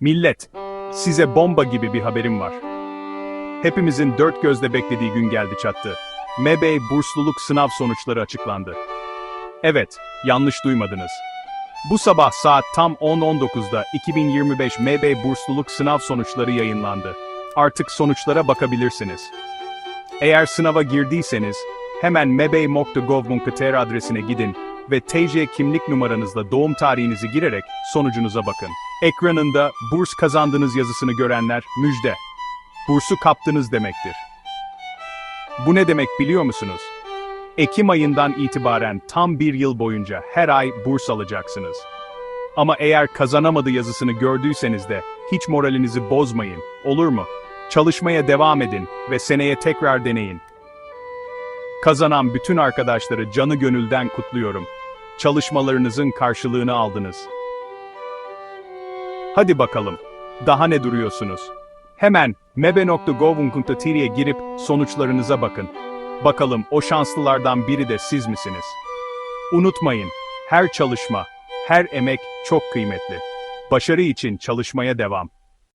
Millet, size bomba gibi bir haberim var. Hepimizin dört gözle beklediği gün geldi çattı. MEBEY bursluluk sınav sonuçları açıklandı. Evet, yanlış duymadınız. Bu sabah saat tam 10.19'da 2025 MEBEY bursluluk sınav sonuçları yayınlandı. Artık sonuçlara bakabilirsiniz. Eğer sınava girdiyseniz, hemen mebey.gov.tr adresine gidin ve TC kimlik numaranızla doğum tarihinizi girerek sonucunuza bakın. Ekranında burs kazandınız yazısını görenler müjde. Bursu kaptınız demektir. Bu ne demek biliyor musunuz? Ekim ayından itibaren tam bir yıl boyunca her ay burs alacaksınız. Ama eğer kazanamadı yazısını gördüyseniz de hiç moralinizi bozmayın, olur mu? Çalışmaya devam edin ve seneye tekrar deneyin. Kazanan bütün arkadaşları canı gönülden kutluyorum. Çalışmalarınızın karşılığını aldınız. Hadi bakalım, daha ne duruyorsunuz? Hemen mebe.gov.tr'ye girip sonuçlarınıza bakın. Bakalım o şanslılardan biri de siz misiniz? Unutmayın, her çalışma, her emek çok kıymetli. Başarı için çalışmaya devam.